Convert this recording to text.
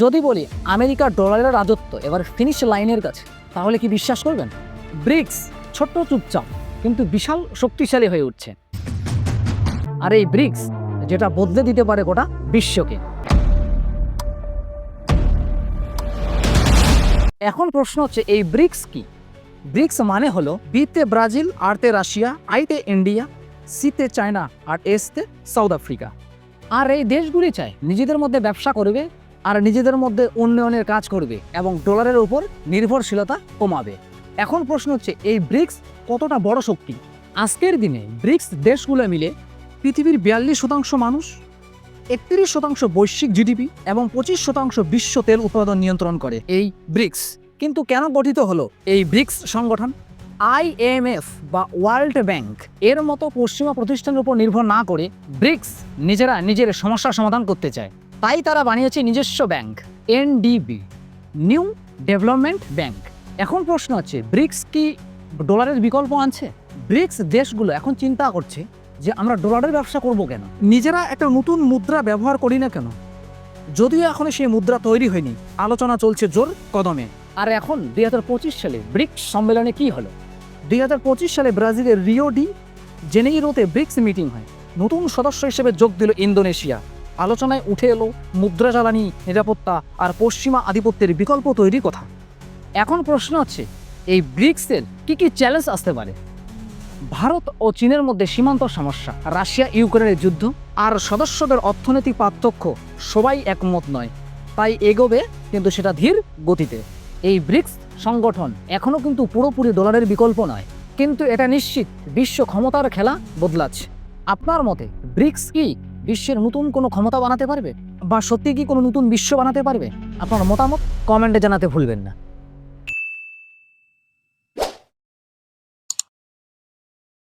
যদি বলি আমেরিকার ডলারের রাজত্ব এবার ফিনিশ লাইনের কাছে, তাহলে কি বিশ্বাস করবেন? ব্রিক্স ছোট্ট চুপচাপ, কিন্তু বিশাল শক্তিশালী হয়ে উঠছে। আর এই ব্রিক্স, যেটা বদলে দিতে পারে গোটা বিশ্বকে। এখন প্রশ্ন হচ্ছে, এই ব্রিক্স কি? ব্রিক্স মানে হলো বিতে ব্রাজিল আরতে রাশিয়া আইতে ইন্ডিয়া সিতে চায়না, আর এসতে সাউথ আফ্রিকা। আর এই দেশগুলি চায় নিজেদের মধ্যে ব্যবসা করবে আর নিজেদের মধ্যে উন্নয়নের কাজ করবে এবং ডলারের উপর নির্ভরশীলতা কমাবে। এখন প্রশ্ন হচ্ছে, এই ব্রিক্স কতটা বড় শক্তি? আজকের দিনে ব্রিক্স দেশগুলো মিলে পৃথিবীর বিয়াল্লিশ শতাংশ মানুষ, একত্রিশ শতাংশ বৈশ্বিক জিডিপি এবং পঁচিশ শতাংশ বিশ্ব তেল উৎপাদন নিয়ন্ত্রণ করে এই ব্রিক্স। কিন্তু কেন গঠিত হলো এই ব্রিক্স সংগঠন? আইএমএফ বা ওয়ার্ল্ড ব্যাংক এর মতো পশ্চিমা প্রতিষ্ঠানের উপর নির্ভর না করে ব্রিক্স নিজেরা নিজের সমস্যার সমাধান করতে চায়। তাই তারা বানিয়েছে নিজস্ব bank, NDB, new development bank. এখন প্রশ্ন হচ্ছে, ব্রিক্স কি ডলারের বিকল্প আনছে? ব্রিক্স দেশগুলো এখন চিন্তা করছে যে আমরা ডলারের ব্যবসা করব কেন? নিজেরা একটা নতুন মুদ্রা ব্যবহার করি না কেন? যদিও এখনও সেই মুদ্রা তৈরি হয়নি, আলোচনা চলছে জোর কদমে। আর এখন দুই হাজার পঁচিশ সালে ব্রিক্স সম্মেলনে কি হলো? দুই হাজার পঁচিশ সালে ব্রাজিলের রিও ডি জেনেইরোতে ব্রিক্স মিটিং হয়। নতুন সদস্য হিসেবে যোগ দিল ইন্দোনেশিয়া। আলোচনায় উঠে এলো মুদ্রা জ্বালানি, নিরাপত্তা আর পশ্চিমা আধিপত্যের বিকল্প তৈরির কথা। এখন প্রশ্ন হচ্ছে এই ব্রিক্সের কি কি চ্যালেঞ্জ আসতে পারে? ভারত ও চীনের মধ্যে সীমান্ত সমস্যা, রাশিয়া, ইউক্রেনের যুদ্ধ আর সদস্যদের অর্থনৈতিক পার্থক্য সবাই একমত নয়। তাই এগোবে কিন্তু সেটা ধীর গতিতে। এই ব্রিক্স সংগঠন এখনও কিন্তু পুরোপুরি ডলারের বিকল্প নয়। কিন্তু এটা নিশ্চিত, বিশ্ব ক্ষমতার খেলা বদলাচ্ছে। আপনার মতে ব্রিক্স কি বিশ্বের নতুন কোনো ক্ষমতা বানাতে পারবে? বা সত্যি কি কোনো নতুন বিশ্ব বানাতে পারবে? আপনার মতামত কমেন্টে জানাতে ভুলবেন না।